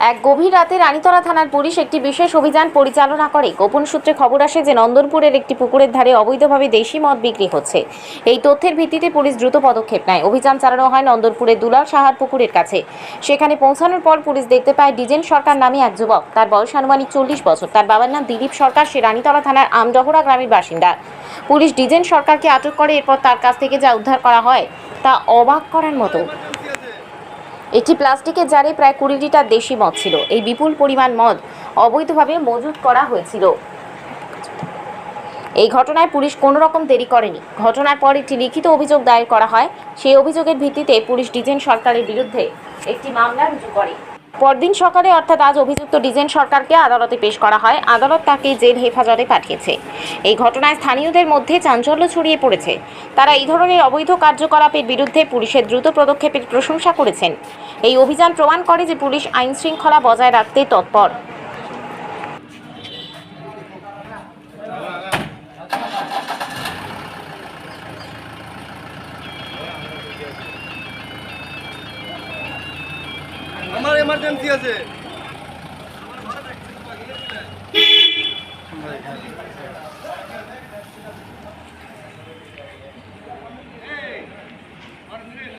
এক গভীর রাতে রানীতলা থানার পুলিশ একটি বিশেষ অভিযান পরিচালনা করে। গোপন সূত্রে খবর আসে যে নন্দনপুরের একটি পুকুরের ধারে অবৈধভাবে দেশি মদ বিক্রি হচ্ছে। এই তথ্যের ভিত্তিতে পুলিশ দ্রুত পদক্ষেপ নেয়। অভিযান চালানো হয় নন্দনপুরের দুলাল সাহার পুকুরের কাছে। সেখানে পৌঁছানোর পর পুলিশ দেখতে পায় ডিজেন সরকার নামে এক যুবক। তার বয়স আনুমানিক চল্লিশ বছর। তার বাবার নাম দিলীপ সরকার। সে রানীতলা থানার আমডহরা গ্রামের বাসিন্দা। পুলিশ ডিজেন সরকারকে আটক করে। এরপর তার কাছ থেকে যা উদ্ধার করা হয় তা অবাক করার মতো। একটি প্লাস্টিকের জারে প্রায় কুড়ি লিটার দেশি মদ ছিল। এই বিপুল পরিমাণ মদ অবৈধভাবে মজুত করা হয়েছিল। এই ঘটনায় পুলিশ কোনো রকম দেরি করেনি। ঘটনার পর একটি লিখিত অভিযোগ দায়ের করা হয়। সেই অভিযোগের ভিত্তিতে পুলিশ ডিজেন সরকারের বিরুদ্ধে একটি মামলা রুজু করে। পরদিন সকালে অর্থাৎ আজ অভিযুক্ত ডিজেন সরকারকে আদালতে পেশ করা হয়। আদালত তাকে জেল হেফাজতে পাঠিয়েছে। এই ঘটনায় স্থানীয়দের মধ্যে চাঞ্চল্য ছড়িয়ে পড়েছে। তারা এই ধরনের অবৈধ কার্যকলাপের বিরুদ্ধে পুলিশের দ্রুত পদক্ষেপের প্রশংসা করেছেন। এই অভিযান প্রমাণ করে যে পুলিশ আইন শৃঙ্খলা বজায় রাখতে তৎপর। এমার্জেন্সি আছে।